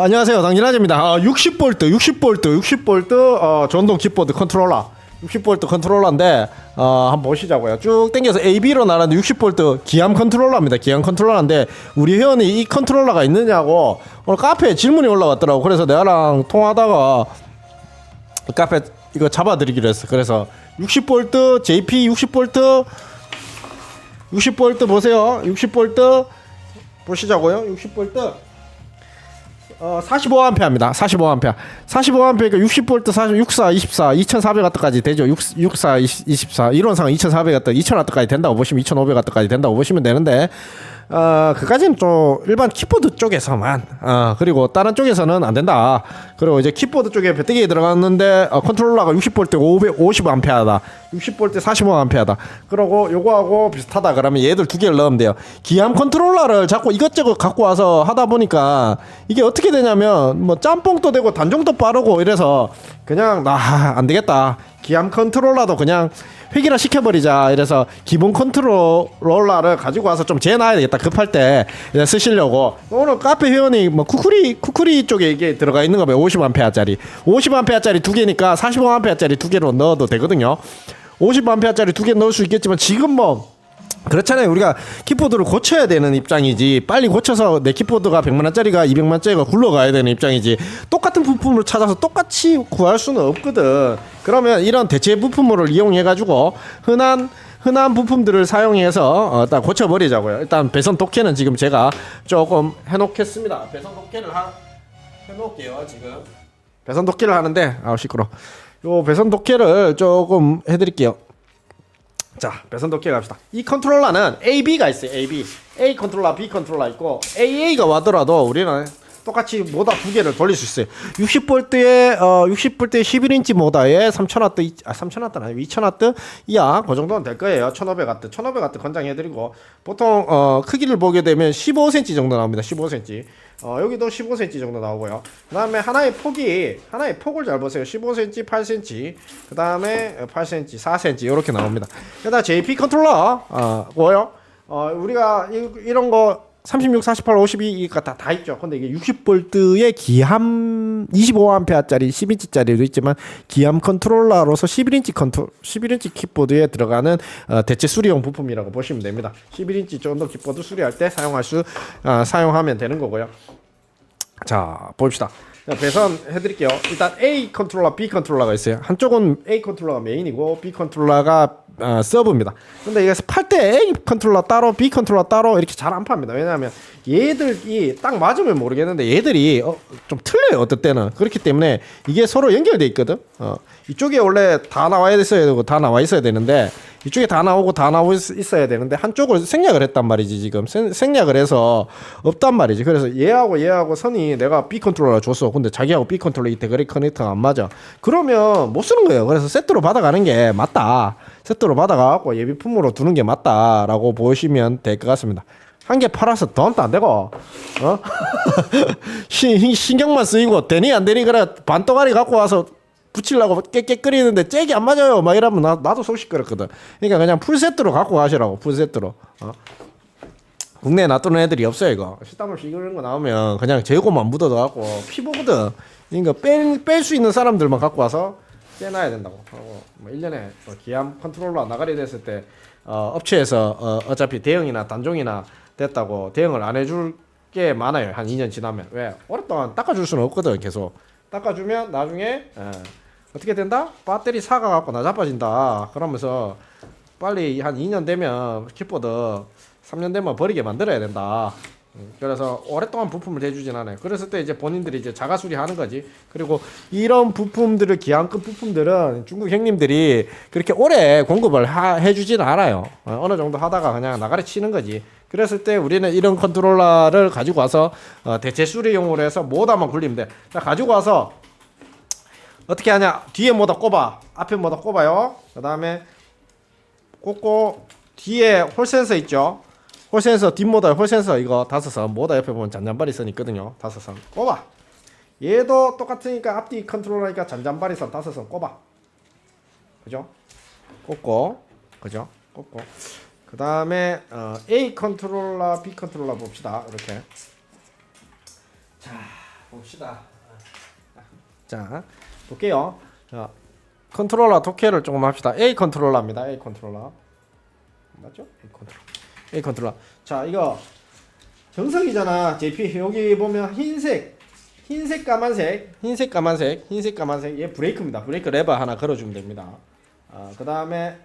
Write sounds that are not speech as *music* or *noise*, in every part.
안녕하세요. 당진아재입니다. 아, 60V, 60V, 60V 어, 전동 킥보드 컨트롤러. 60V 컨트롤러인데 어, 한번 보시자고요. 쭉 당겨서 AB로 나가는 60V 기암 컨트롤러입니다. 기암 컨트롤러인데 우리 회원이 이 컨트롤러가 있느냐고 오늘 카페에 질문이 올라왔더라고. 그래서 내가랑 통화하다가 카페 이거 잡아드리기로 했어. 그래서 60V, JP 60V, 60V 보세요. 60V 보시자고요. 60V. 어, 45A입니다. 45A. 45A니까 60V 40, 64, 24, 2400W까지 되죠. 6, 64, 24. 이론상 2400W, 2000W까지 된다고 보시면 2500W까지 된다고 보시면 되는데 어, 그까지는 좀 일반 키보드 쪽에서만 어, 그리고 다른 쪽에서는 안 된다. 그리고 이제 키보드 쪽에 배터리에 들어갔는데 어, 컨트롤러가 60V 500, 50A다. 60V 45A다. 그러고 요거하고 비슷하다. 그러면 얘들 두 개를 넣으면 돼요. 기암 컨트롤러를 자꾸 이것저것 갖고 와서 하다 보니까 이게 어떻게 되냐면 뭐 짬뽕도 되고 단종도 빠르고 이래서 그냥 나 안 되겠다. 기암 컨트롤러도 그냥 획일화 시켜버리자. 이래서 기본 컨트롤러를 가지고 와서 좀 재놔야 되겠다. 급할 때 이제 쓰시려고. 오늘 카페 회원이 뭐 쿠쿠리 쿠쿠리 쪽에 이게 들어가 있는 거면 50A짜리. 50A짜리 두 개니까 45A짜리 두 개로 넣어도 되거든요. 50A짜리 두 개 넣을 수 있겠지만 지금 뭐 그렇잖아요. 우리가 키보드를 고쳐야 되는 입장이지. 빨리 고쳐서 내 키보드가 100만 원짜리가 200만 원짜리가 굴러가야 되는 입장이지. 똑같은 부품을 찾아서 똑같이 구할 수는 없거든. 그러면 이런 대체 부품을 이용해 가지고 흔한 흔한 부품들을 사용해서 어, 일단 고쳐버리자고요. 일단 배선 독해는 지금 제가 조금 해놓겠습니다. 배선 독해를 하, 해놓을게요. 지금 배선 독해를 하는데 아우 시끄러. 요 배선 독해를 조금 해드릴게요. 자, 배선 도끼 갑시다. 이 컨트롤러는 A, B가 있어요. A, B. A 컨트롤러, B 컨트롤러 있고 AA가 와더라도 우리는 똑같이 모다 두 개를 돌릴 수 있어요. 60V에 어 60V에 11인치 모다에 3000W 아 3000W 아니 2000W 이하 그 정도는 될 거예요. 1500W, 1500W 권장해 드리고 보통 어 크기를 보게 되면 15cm 정도 나옵니다. 15cm. 어 여기도 15cm 정도 나오고요. 그 다음에 하나의 폭이 하나의 폭을 잘 보세요. 15cm, 8cm. 그 다음에 8cm, 4cm 이렇게 나옵니다. 그 다음 JP 컨트롤러 어 뭐요? 어 우리가 이, 이런 거 36, 48, 52가 다, 다 있죠. 근데 이게 60V의 기함 25A짜리 10인치짜리도 있지만 기함 컨트롤러로서 11인치 컨트롤 11인치 키보드에 들어가는 어, 대체 수리용 부품이라고 보시면 됩니다. 11인치 정도 키보드 수리할 때 사용할 수 어, 사용하면 되는 거고요. 자, 봅시다. 자, 배선 해드릴게요. 일단 A 컨트롤러, B 컨트롤러가 있어요. 한쪽은 A 컨트롤러가 메인이고 B 컨트롤러가 어, 서브입니다. 근데 이게 팔 때 A 컨트롤러 따로, B 컨트롤러 따로 이렇게 잘 안 팝니다. 왜냐하면 얘들이 딱 맞으면 모르겠는데 얘들이 어, 좀 틀려요. 어떨 때는 그렇기 때문에 이게 서로 연결돼 있거든. 어, 이쪽에 원래 다 나와 있어야 되고 다 나와 있어야 되는데 이쪽에 다 나오고 다 나오고 있- 있어야 되는데 한쪽을 생략을 했단 말이지 지금 생, 생략을 해서 없단 말이지 그래서 얘하고 얘하고 선이 내가 B 컨트롤러 줬어 근데 자기하고 B 컨트롤러 이 대가리 커넥터가 안 맞아 그러면 못 쓰는 거예요 그래서 세트로 받아가는 게 맞다 세트로 받아가고 예비품으로 두는 게 맞다라고 보시면 될 것 같습니다 한 개 팔아서 돈도 안 되고 어 *laughs* 신, 신경만 쓰이고 되니 안 되니 그래 반도가리 갖고 와서 붙이려고 깨깨 끓이는데 잭이 안 맞아요. 막 이러면 나, 나도 속 시끄럽거든. 그러니까 그냥 풀세트로 갖고 가시라고 풀세트로. 어? 국내에 놔두는 애들이 없어요 이거. 시다물시 이런 거 나오면 그냥 재고만 묻어도 갖고 피보거든. 그러니까 뺄수 있는 사람들만 갖고 와서 빼놔야 된다고. 하고 뭐 1년에 뭐 기암 컨트롤러 나가리 됐을 때 어, 업체에서 어, 어차피 대형이나 단종이나 됐다고 대응을 안 해줄 게 많아요. 한 2년 지나면 왜 오랫동안 닦아줄 수는 없거든 계속. 닦아주면 나중에 에, 어떻게 된다? 배터리 사가 갖고 나 자빠진다. 그러면서 빨리 한 2년 되면 키보드 3년 되면 버리게 만들어야 된다. 음, 그래서 오랫동안 부품을 대주진 않아요. 그랬을 때 이제 본인들이 이제 자가 수리하는 거지. 그리고 이런 부품들을 기한급 부품들은 중국 형님들이 그렇게 오래 공급을 하, 해주지는 않아요. 어, 어느 정도 하다가 그냥 나가리 치는 거지. 그랬을 때 우리는 이런 컨트롤러를 가지고 와서 어, 대체 수리용으로 해서 모다만 굴리면 돼. 자, 가지고 와서 어떻게 하냐? 뒤에 뭐다 꼽아. 앞에 뭐다 꼽아요. 그 다음에 꽂고 뒤에 홀 센서 있죠? 홀 센서 뒷모다 홀 센서 이거 다섯 선 모다 옆에 보면 잔잔바리 선 있거든요. 다섯 선 꼽아. 얘도 똑같으니까 앞뒤 컨트롤러니까 잔잔바리 선 다섯 선 꼽아. 그죠? 꼽고 그죠? 꼽고 그 다음에 어, A 컨트롤러, B 컨트롤러 봅시다. 이렇게 자 봅시다. 자, 볼게요. 자, 컨트롤러 독해를 조금 합시다. A 컨트롤러입니다. A 컨트롤러. 맞죠? A 컨트롤러. A 컨트롤러. 자, 이거 정석이잖아. JP 여기 보면 흰색, 흰색 까만색, 흰색 까만색, 흰색 까만색. 얘 브레이크입니다. 브레이크 레버 하나 걸어주면 됩니다. 아, 그 다음에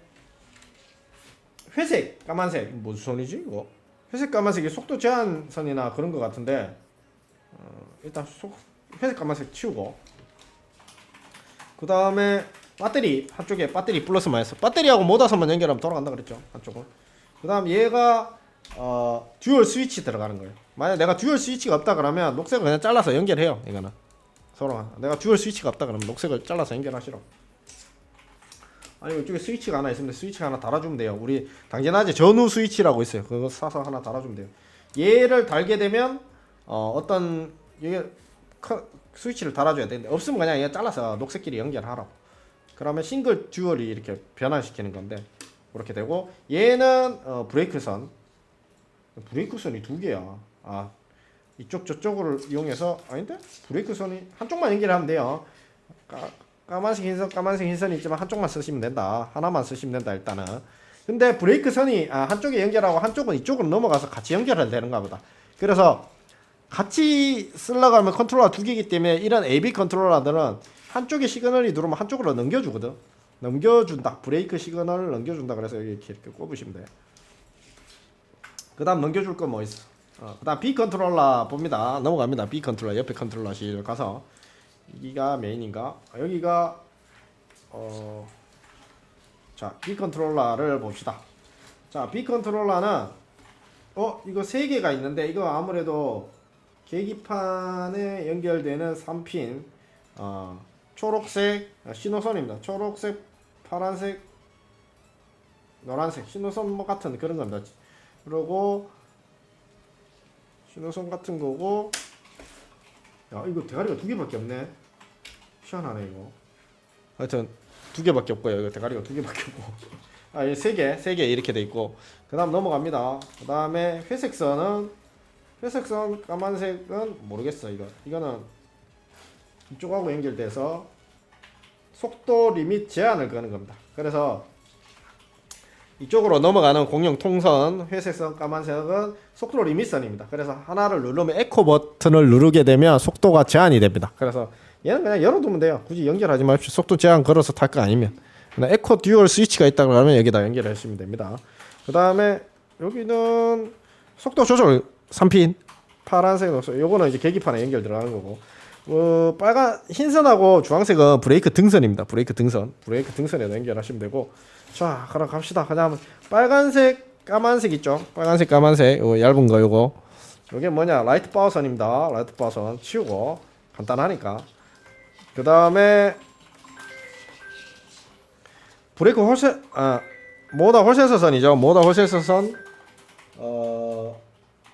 회색, 까만색 무슨 선이지 이거? 회색, 까만색이 속도 제한선이나 그런 것 같은데 어, 일단 속, 회색, 까만색 치우고 그 다음에 배터리 한쪽에 배터리 플러스 마이너스 배터리하고 모다선만 연결하면 돌아간다 그랬죠 한쪽은 그 다음 얘가 어, 듀얼 스위치 들어가는 거예요. 만약 내가 듀얼 스위치가 없다 그러면 녹색을 그냥 잘라서 연결해요 이거는. 서로. 내가 듀얼 스위치가 없다 그러면 녹색을 잘라서 연결하시라 아니 이쪽에 스위치가 하나 있으면 스위치가 하나 달아주면 돼요. 우리 당연하지. 전후 스위치라고 있어요. 그거 사서 하나 달아주면 돼요. 얘를 달게 되면 어, 어떤 이게 커- 스위치를 달아줘야 되는데 없으면 그냥 얘 잘라서 녹색끼리 연결하라고. 그러면 싱글 듀얼이 이렇게 변환시키는 건데 그렇게 되고 얘는 어, 브레이크선. 브레이크선이 두 개야. 아 이쪽 저쪽을 이용해서 아닌데? 브레이크선이 한쪽만 연결하면 돼요. 까, 까만색 흰선 까만색 흰선이 있지만 한쪽만 쓰시면 된다. 하나만 쓰시면 된다 일단은. 근데 브레이크선이 아, 한쪽에 연결하고 한쪽은 이쪽으로 넘어가서 같이 연결해야 되는가 보다. 그래서 같이 쓰려고 하면 컨트롤러 두 개이기 때문에 이런 AB 컨트롤러들은 한쪽에 시그널이 누르면 한쪽으로 넘겨주거든 넘겨준다. 브레이크 시그널을 넘겨준다. 그래서 여기 이렇게, 이렇게 꼽으시면 돼요. 그 다음 넘겨줄 건뭐 있어? 어, 그 다음 B 컨트롤러 봅니다. 넘어갑니다. B 컨트롤러 옆에 컨트롤러실 가서. 여기가 메인인가? 아, 여기가 어, 자 B 컨트롤러를 봅시다. 자 B 컨트롤러는 어 이거 세 개가 있는데 이거 아무래도 계기판에 연결되는 3핀 어, 초록색 아, 신호선입니다. 초록색, 파란색, 노란색 신호선 뭐 같은 그런 겁니다. 그리고 신호선 같은 거고 야 이거 대가리가 두 개밖에 없네. 희한하네 이거. 하여튼 두 개밖에 없고요. 이거 대가리가 두 개밖에 없고. 아, 예, 세 개, 세 개 이렇게 돼 있고. 그다음 넘어갑니다. 그다음에 회색 선은 회색 선, 까만색은 모르겠어 이거. 이거는 이쪽하고 연결돼서 속도 리밋 제한을 거는 겁니다. 그래서 이쪽으로 넘어가는 공용 통선 회색선 까만색은 속도 리밋선입니다. 그래서 하나를 누르면 에코 버튼을 누르게 되면 속도가 제한이 됩니다. 그래서 얘는 그냥 열어두면 돼요. 굳이 연결하지 마십시오. 속도 제한 걸어서 탈 거 아니면. 에코 듀얼 스위치가 있다 그러면 여기다 연결하시면 됩니다. 그 다음에 여기는 속도 조절 3핀 파란색 녹색 요거는 이제 계기판에 연결 들어가는 거고 어, 빨간 흰선하고 주황색은 브레이크 등선입니다. 브레이크 등선, 브레이크 등선에 연결하시면 되고, 자, 그럼 갑시다. 그다음 빨간색, 까만색 있죠? 빨간색, 까만색, 요 얇은 거 요거. 요게 뭐냐? 라이트 파워선입니다. 라이트 파워선 치우고 간단하니까. 그 다음에 브레이크 홀세, 아, 모다 홀센서선이죠. 모다 홀센서선, 어,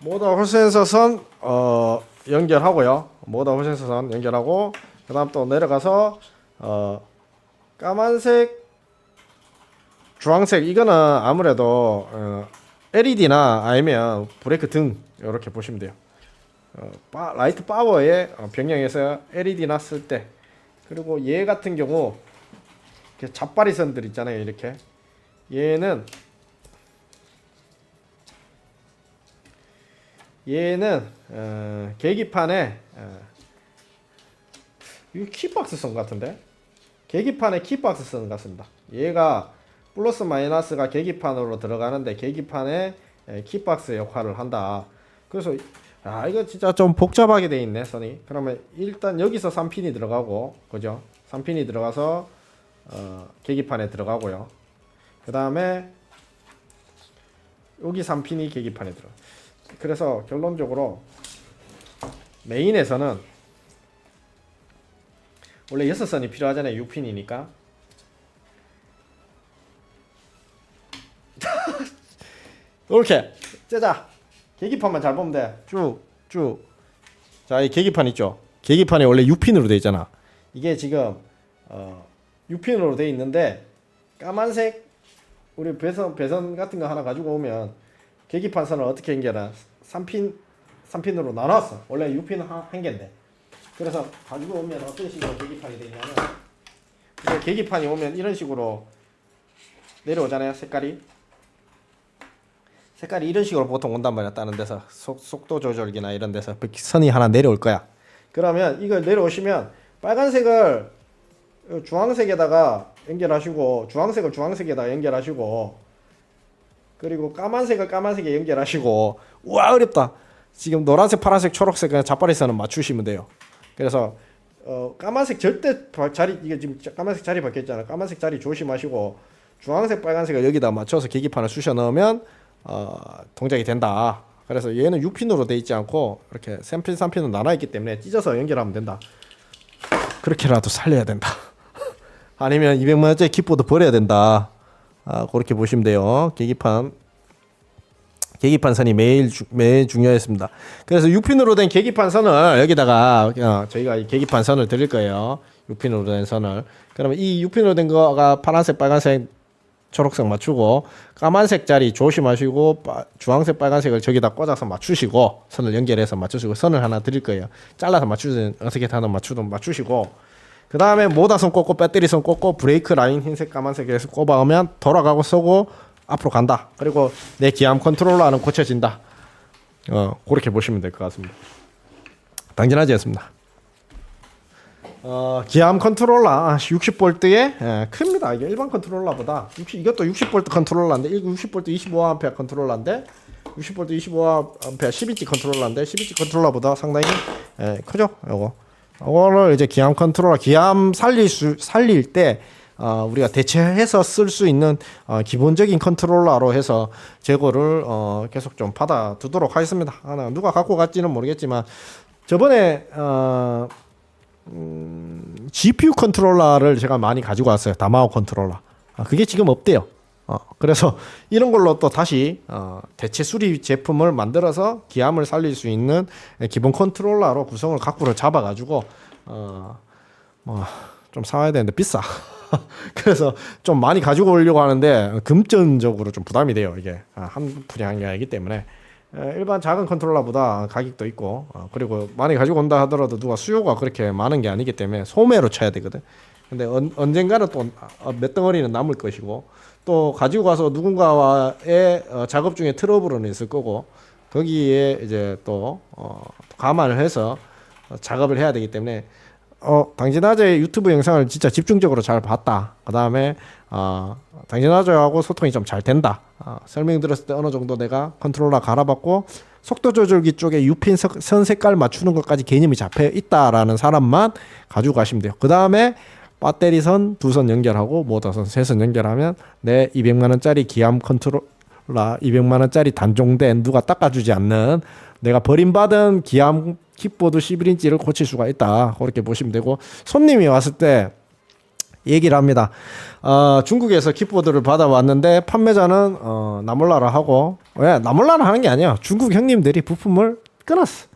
모다 홀센서선, 어. 연결하고요. 모다 호신선 연결하고 그 다음 또 내려가서 어 까만색 주황색 이거는 아무래도 어, LED나 아니면 브레이크 등 이렇게 보시면 돼요. 어, 파, 라이트 파워에 어, 변경해서 LED나 쓸 때 그리고 얘 같은 경우 이렇게 잡바리 선들 있잖아요 이렇게 얘는 얘는 어, 계기판에 어, 이 키박스 선 같은데 계기판에 키박스 선 같습니다. 얘가 플러스 마이너스가 계기판으로 들어가는데 계기판에 에, 키박스 역할을 한다. 그래서 아 이거 진짜 좀 복잡하게 돼 있네 선이. 그러면 일단 여기서 3핀이 들어가고 그죠? 3핀이 들어가서 어, 계기판에 들어가고요. 그 다음에 여기 3핀이 계기판에 들어. 그래서 결론적으로 메인에서는 원래 6선이 필요하잖아요 6핀이니까. *laughs* 이렇게. 째자. 계기판만 잘 보면 돼 쭉 쭉 자 이 계기판 있죠? 계기판이 원래 6핀으로 돼 있잖아. 이게 지금 어 6핀으로 돼 있는데 까만색 우리 배선 배선 같은 거 하나 가지고 오면 계기판 선을 어떻게 연결하 3핀 3핀으로 나눴어 원래 6핀 한, 한 개인데. 그래서 가지고 오면 어떤 식으로 계기판이 되냐면 계기판이 오면 이런 식으로 내려오잖아요 색깔이. 색깔이 이런 식으로 보통 온단 말이야 다른 데서. 속, 속도 조절기나 이런 데서. 그 선이 하나 내려올 거야. 그러면 이걸 내려오시면 빨간색을 주황색에다가 연결하시고 주황색을 주황색에다가 연결하시고 그리고 까만색을 까만색에 연결하시고 우와 어렵다. 지금 노란색 파란색 초록색 그냥 자빠리선은 맞추시면 돼요. 그래서 어 까만색 절대 바- 자리 이게 지금 자- 까만색 자리 바뀌었잖아. 까만색 자리 조심하시고 주황색 빨간색을 여기다 맞춰서 계기판을 쑤셔 넣으면 어 동작이 된다. 그래서 얘는 6핀으로 돼 있지 않고 이렇게 3핀 3핀으로 나눠 있기 때문에 찢어서 연결하면 된다. 그렇게라도 살려야 된다. *laughs* 아니면 200만 원짜리 킥보드 버려야 된다 아 그렇게 보시면 돼요 계기판 계기판 선이 매일 주, 매일 중요했습니다. 그래서 6핀으로 된 계기판 선을 여기다가 어, 저희가 이 계기판 선을 드릴 거예요. 6핀으로 된 선을. 그러면 이 6핀으로 된 거가 파란색, 빨간색, 초록색 맞추고 까만색 자리 조심하시고 빠- 주황색, 빨간색을 저기다 꽂아서 맞추시고 선을 연결해서 맞추시고 선을 하나 드릴 거예요. 잘라서 맞추든 어떻게 하든 맞추든 맞추시고 그 다음에 모다선 꽂고 배터리 선 꽂고 브레이크 라인 흰색 까만색에서 꼽아오면 돌아가고 쏘고 앞으로 간다. 그리고 내 기암 컨트롤러는 고쳐진다. 어 그렇게 보시면 될 것 같습니다. 당연하지 않습니다. 어 기암 컨트롤러 60볼트에 예, 큽니다. 이게 일반 컨트롤러보다 60, 이것도 60볼트 컨트롤러인데 이거 60볼트 25A 컨트롤러인데 60볼트 25A 12인치 컨트롤러인데 12인치 컨트롤러보다 상당히 예, 크죠. 요거. 이거를 이제 기암 컨트롤러 기암 살릴 수 살릴 때 어, 우리가 대체해서 쓸 수 있는 어, 기본적인 컨트롤러로 해서 재고를 어, 계속 좀 받아 두도록 하겠습니다. 하나 누가 갖고 갔지는 모르겠지만 저번에 어, 음, GPU 컨트롤러를 제가 많이 가지고 왔어요. 다마오 컨트롤러. 아, 그게 지금 없대요. 어, 그래서 이런 걸로 또 다시 어, 대체 수리 제품을 만들어서 기암을 살릴 수 있는 기본 컨트롤러로 구성을 각구를 잡아가지고 어, 뭐좀 사와야 되는데 비싸. *laughs* 그래서 좀 많이 가지고 오려고 하는데 금전적으로 좀 부담이 돼요. 이게 아, 한 분야가 아니기 때문에 에, 일반 작은 컨트롤러보다 가격도 있고 어, 그리고 많이 가지고 온다 하더라도 누가 수요가 그렇게 많은 게 아니기 때문에 소매로 쳐야 되거든. 근데 언, 언젠가는 또 몇 덩어리는 남을 것이고 또 가지고 가서 누군가와의 어, 작업 중에 트러블은 있을 거고 거기에 이제 또 어, 감안을 해서 어, 작업을 해야 되기 때문에 어 당진아재 유튜브 영상을 진짜 집중적으로 잘 봤다. 그 다음에 어 당진아재하고 소통이 좀 잘 된다. 어, 설명 들었을 때 어느 정도 내가 컨트롤러 갈아봤고 속도 조절기 쪽에 유핀 석- 선 색깔 맞추는 것까지 개념이 잡혀 있다라는 사람만 가지고 가시면 돼요. 그 다음에 배터리 선 두 선 연결하고 모터선 세 선 연결하면 내 200만 원짜리 기암 컨트롤러 200만 원짜리 단종된 누가 닦아주지 않는 내가 버림받은 기암 킥보드 11인치를 고칠 수가 있다. 그렇게 보시면 되고 손님이 왔을 때 얘기를 합니다. 어, 중국에서 킥보드를 받아왔는데 판매자는 어, 나몰라라 하고 왜 나몰라라 하는 게 아니야. 중국 형님들이 부품을 끊었어.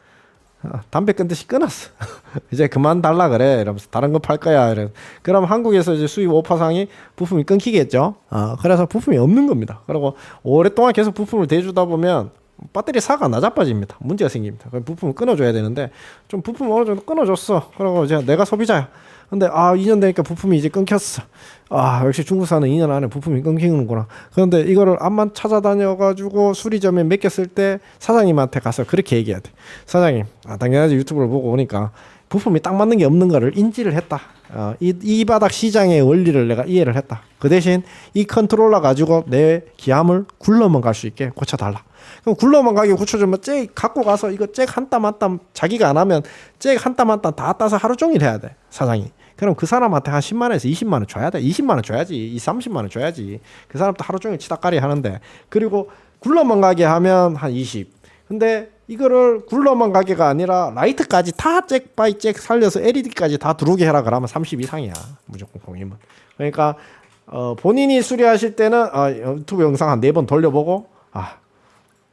어, 담배 끊듯이 끊었어. *laughs* 이제 그만 달라 그래. 이러면서 다른 거 팔 거야. 이래. 그럼 한국에서 이제 수입 오파상이 부품이 끊기겠죠. 어, 그래서 부품이 없는 겁니다. 그리고 오랫동안 계속 부품을 대주다 보면 배터리 사가 나자빠집니다. 문제가 생깁니다. 부품을 끊어줘야 되는데 좀 부품 어느 정도 끊어줬어. 그리고 이제 내가 소비자야. 근데 아 2년 되니까 부품이 이제 끊겼어. 아 역시 중국산은 2년 안에 부품이 끊기는구나. 그런데 이거를 암만 찾아다녀가지고 수리점에 맡겼을 때 사장님한테 가서 그렇게 얘기해야 돼. 사장님, 아 당연하지 유튜브를 보고 오니까 부품이 딱 맞는 게 없는 거를 인지를 했다. 어, 이, 이 바닥 시장의 원리를 내가 이해를 했다. 그 대신 이 컨트롤러 가지고 내 기함을 굴러만 갈 수 있게 고쳐달라. 그럼 굴러만 가게 고쳐주면 잭 갖고 가서 이거 잭 한 땀 한 땀 자기가 안 하면 잭 한 땀 한 땀 다 따서 하루 종일 해야 돼 사장이. 그럼 그 사람한테 한 10만 원에서 20만 원 줘야 돼. 20만 원 줘야지. 이 30만 원 줘야지. 그 사람도 하루 종일 치다까리 하는데 그리고 굴러만 가게 하면 한 20. 근데 이거를 굴러만 가게가 아니라 라이트까지 다 잭 바이 잭 살려서 LED까지 다 들어오게 해라 그러면 30 이상이야. 무조건 공임은. 그러니까 어, 본인이 수리하실 때는 아, 유튜브 영상 한 네 번 돌려보고 아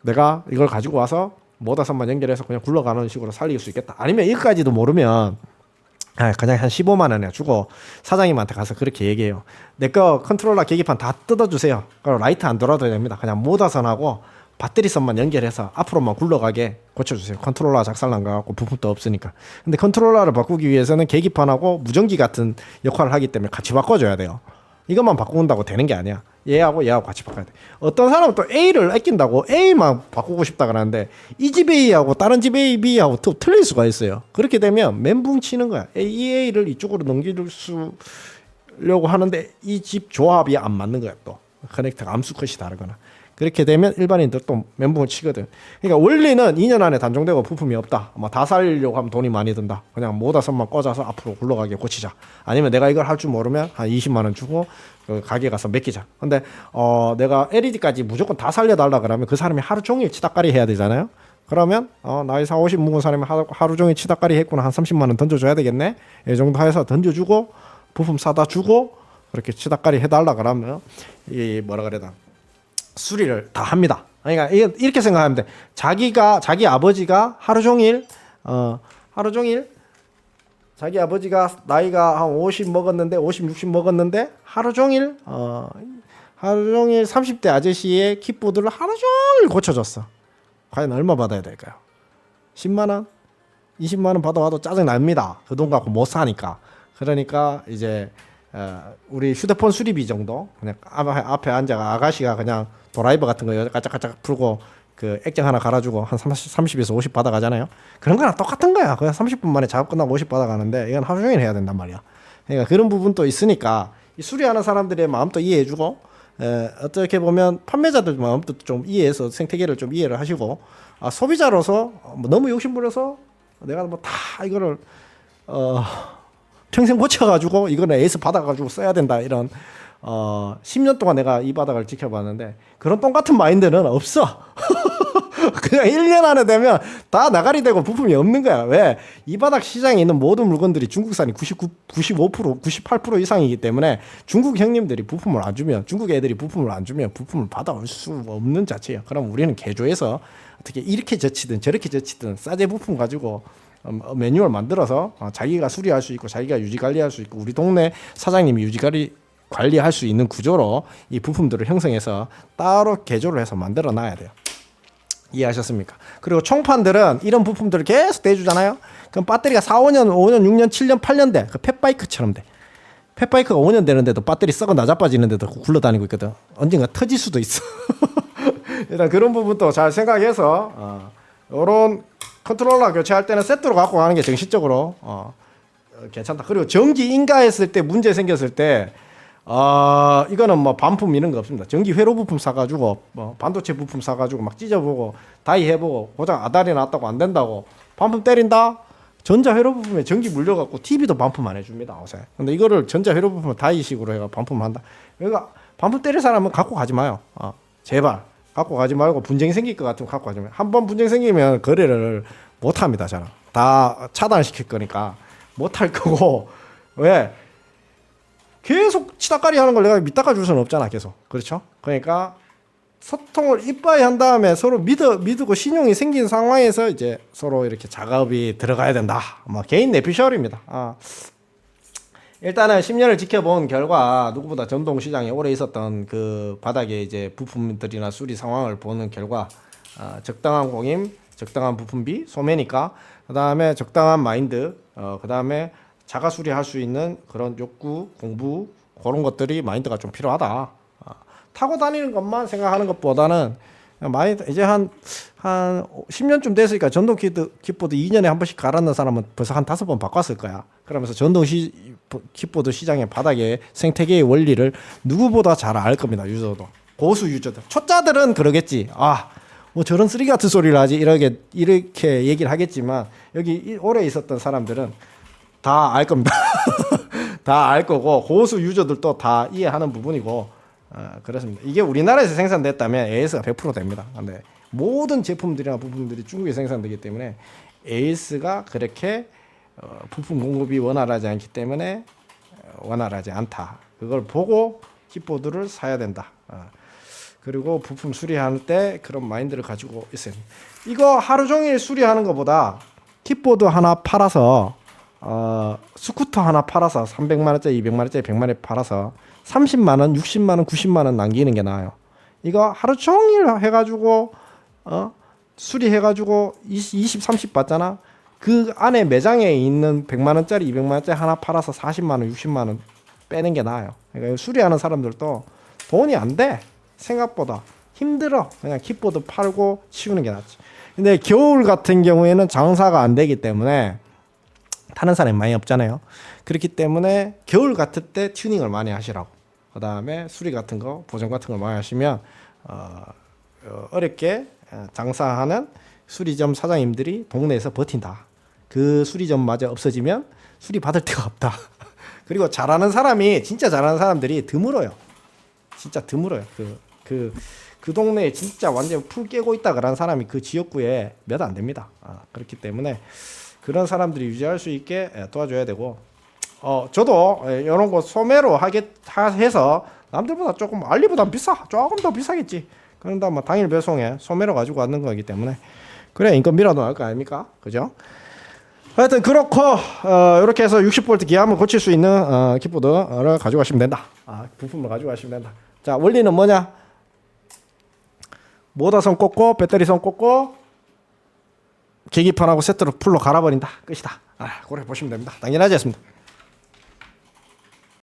내가 이걸 가지고 와서 모다선만 연결해서 그냥 굴러가는 식으로 살릴 수 있겠다. 아니면 이거까지도 모르면 아, 그냥 한 15만 원에 주고 사장님한테 가서 그렇게 얘기해요. 내 거 컨트롤러 계기판 다 뜯어주세요. 그럼 라이트 안 돌아도 됩니다. 그냥 모다선하고 배터리선만 연결해서 앞으로만 굴러가게 고쳐주세요. 컨트롤러 작살난 거 갖고 부품도 없으니까. 근데 컨트롤러를 바꾸기 위해서는 계기판하고 무전기 같은 역할을 하기 때문에 같이 바꿔줘야 돼요. 이것만 바꾼다고 되는 게 아니야. 얘하고 얘하고 같이 바꿔야 돼. 어떤 사람은 또 A를 아낀다고 A만 바꾸고 싶다 그러는데 이 집 A하고 다른 집 A, B하고 또 틀릴 수가 있어요. 그렇게 되면 멘붕 치는 거야. A, 이 A를 이쪽으로 넘길 수려고 하는데 이 집 조합이 안 맞는 거야 또. 커넥터가 암수 컷이 다르거나. 그렇게 되면 일반인들 또 멘붕을 치거든. 그러니까 원리는 2년 안에 단종되고 부품이 없다. 뭐다 살려고 하면 돈이 많이 든다. 그냥 모다선만 꽂아서 앞으로 굴러가게 고치자. 아니면 내가 이걸 할 줄 모르면 한 20만 원 주고 그 가게 가서 맡기자. 근데 어 내가 LED까지 무조건 다 살려달라 그러면 그 사람이 하루 종일 치다까리 해야 되잖아요. 그러면 어 나이 4, 50 묵은 사람이 하루, 하루 종일 치다까리 했구나 한 30만 원 던져줘야 되겠네. 이 정도 해서 던져주고 부품 사다 주고 그렇게 치다까리 해달라 그러면 이 뭐라 그래다 수리를 다 합니다. 그러니까 이렇게 생각하면 돼. 자기가 자기 아버지가 하루 종일 어 하루 종일 자기 아버지가 나이가 한 50 먹었는데 50, 60 먹었는데 하루 종일 어 하루 종일 30대 아저씨의 킥보드를 하루 종일 고쳐줬어. 과연 얼마 받아야 될까요? 10만 원, 20만 원 받아와도 짜증 납니다. 그 돈 갖고 못 사니까. 그러니까 이제 어, 우리 휴대폰 수리비 정도 그냥 앞에, 앞에 앉아 아가씨가 그냥 드라이버 같은 거 까짝까짝 풀고 그 액정 하나 갈아주고 한 30, 30 에서 50 받아가잖아요. 그런 거랑 똑같은 거야. 그냥 30분 만에 작업 끝나고 50 받아가는데 이건 하루 종일 해야 된단 말이야. 그러니까 그런 부분도 있으니까 이 수리하는 사람들의 마음도 이해해주고 에, 어떻게 보면 판매자들 마음도 좀 이해해서 생태계를 좀 이해를 하시고 아, 소비자로서 뭐 너무 욕심부려서 내가 뭐 다 이거를 어 평생 고쳐가지고 이거는 에이스 받아가지고 써야 된다 이런 어 10년 동안 내가 이 바닥을 지켜봤는데 그런 똑같은 마인드는 없어. *laughs* 그냥 1년 안에 되면 다 나가리 되고 부품이 없는 거야. 왜? 이 바닥 시장에 있는 모든 물건들이 중국산이 99, 95%, 98% 이상이기 때문에 중국 형님들이 부품을 안 주면 중국 애들이 부품을 안 주면 부품을 받아올 수 없는 자체야. 그럼 우리는 개조해서 어떻게 이렇게 젖히든 저렇게 젖히든 싸제 부품 가지고 어, 매뉴얼 만들어서 어, 자기가 수리할 수 있고 자기가 유지 관리할 수 있고 우리 동네 사장님이 유지 관리 관리할 수 있는 구조로 이 부품들을 형성해서 따로 개조를 해서 만들어 놔야 돼요. 이해하셨습니까? 그리고 총판들은 이런 부품들을 계속 대주잖아요. 그럼 배터리가 4, 5년, 5년, 6년, 7년, 8년 돼. 그 펫바이크처럼 돼. 펫바이크가 5년 되는데도 배터리 썩어 나자빠지는데도 굴러다니고 있거든. 언젠가 터질 수도 있어. *laughs* 일단 그런 부분도 잘 생각해서 어, 이런 컨트롤러 교체할 때는 세트로 갖고 가는 게 정신적으로 어, 어, 괜찮다. 그리고 전기 인가했을 때 문제 생겼을 때 어, 이거는 뭐 반품 이런 거 없습니다. 전기 회로 부품 사가지고 뭐 반도체 부품 사가지고 막 찢어보고 다이 해보고 고장 아다리 났다고 안 된다고 반품 때린다. 전자 회로 부품에 전기 물려갖고 TV도 반품 안 해줍니다. 요새. 근데 이거를 전자 회로 부품을 다이식으로 해가 반품을 한다. 그러니까 반품 때릴 사람은 갖고 가지 마요. 어, 제발 갖고 가지 말고 분쟁이 생길 것 같으면 갖고 가지 마요. 한 번 분쟁 생기면 거래를 못 합니다. 저는 다 차단시킬 거니까 못 할 거고 왜? 계속 치다까리 하는 걸 내가 믿다가 줄 수는 없잖아 계속. 그렇죠? 그러니까 소통을 이빠이 한 다음에 서로 믿어 믿고 신용이 생긴 상황에서 이제 서로 이렇게 작업이 들어가야 된다. 뭐 개인 내피셜입니다. 아. 일단은 10년을 지켜본 결과 누구보다 전동 시장에 오래 있었던 그 바닥에 이제 부품들이나 수리 상황을 보는 결과 아, 적당한 공임, 적당한 부품비, 소매니까 그 다음에 적당한 마인드, 어, 그 다음에 자가 수리할 수 있는 그런 욕구, 공부 그런 것들이 마인드가 좀 필요하다. 아, 타고 다니는 것만 생각하는 것보다는 많이 이제 한 한 10년쯤 됐으니까 전동 키드, 킥보드 2년에 한 번씩 갈았는 사람은 벌써 한 다섯 번 바꿨을 거야. 그러면서 전동 시, 킥보드 시장의 바닥의 생태계의 원리를 누구보다 잘 알 겁니다. 유저도 고수 유저들 초짜들은 그러겠지. 아. 뭐 저런 쓰레기 같은 소리를 하지 이렇게 이렇게 얘기를 하겠지만 여기 이- 오래 있었던 사람들은 다 알 겁니다. *laughs* 다 알 거고 고수 유저들도 다 이해하는 부분이고 어, 그렇습니다. 이게 우리나라에서 생산됐다면 AS가 100% 됩니다. 근데 모든 제품들이나 부품들이 중국에 생산되기 때문에 AS가 그렇게 어, 부품 공급이 원활하지 않기 때문에 어, 원활하지 않다. 그걸 보고 킥보드를 사야 된다. 어. 그리고 부품 수리할 때 그런 마인드를 가지고 있어요. 이거 하루 종일 수리하는 것보다 킥보드 하나 팔아서 어, 스쿠터 하나 팔아서 300만 원짜리, 200만 원짜리, 100만 원짜리 팔아서 30만 원, 60만 원, 90만 원 남기는 게 나아요. 이거 하루 종일 해가지고 어 수리해가지고 20, 20 30 받잖아. 그 안에 매장에 있는 100만 원짜리, 200만 원짜리 하나 팔아서 40만 원, 60만 원 빼는 게 나아요. 그러니까 수리하는 사람들도 돈이 안 돼. 생각보다 힘들어. 그냥 킥보드 팔고 치우는 게 낫지. 근데 겨울 같은 경우에는 장사가 안 되기 때문에 타는 사람이 많이 없잖아요. 그렇기 때문에 겨울 같을 때 튜닝을 많이 하시라고. 그 다음에 수리 같은 거, 보정 같은 걸 많이 하시면 어, 어, 어렵게 어, 장사하는 수리점 사장님들이 동네에서 버틴다. 그 수리점마저 없어지면 수리 받을 데가 없다. *laughs* 그리고 잘하는 사람이 진짜 잘하는 사람들이 드물어요. 진짜 드물어요. 그그그 동네에 진짜 완전 풀 깨고 있다 그런 사람이 그 지역구에 몇 안 됩니다. 아, 그렇기 때문에 그런 사람들이 유지할 수 있게 예, 도와줘야 되고. 어 저도 예, 이런 거 소매로 하get 하, 해서 남들보다 조금 알리보다 비싸 조금 더 비싸겠지. 그런다 뭐 당일 배송에 소매로 가지고 왔는 거기 때문에. 그래 인건비라도 나을 거 아닙니까? 그죠? 하여튼 그렇고 어, 이렇게 해서 60V 기압을 고칠 수 있는 어, 킥보드를 가지고 가시면 된다. 아 부품을 가지고 가시면 된다. 자 원리는 뭐냐? 모터선 꽂고 배터리선 꽂고 계기판하고 세트로 풀로 갈아버린다. 끝이다. 아 그래 보시면 됩니다. 당연하지 않습니까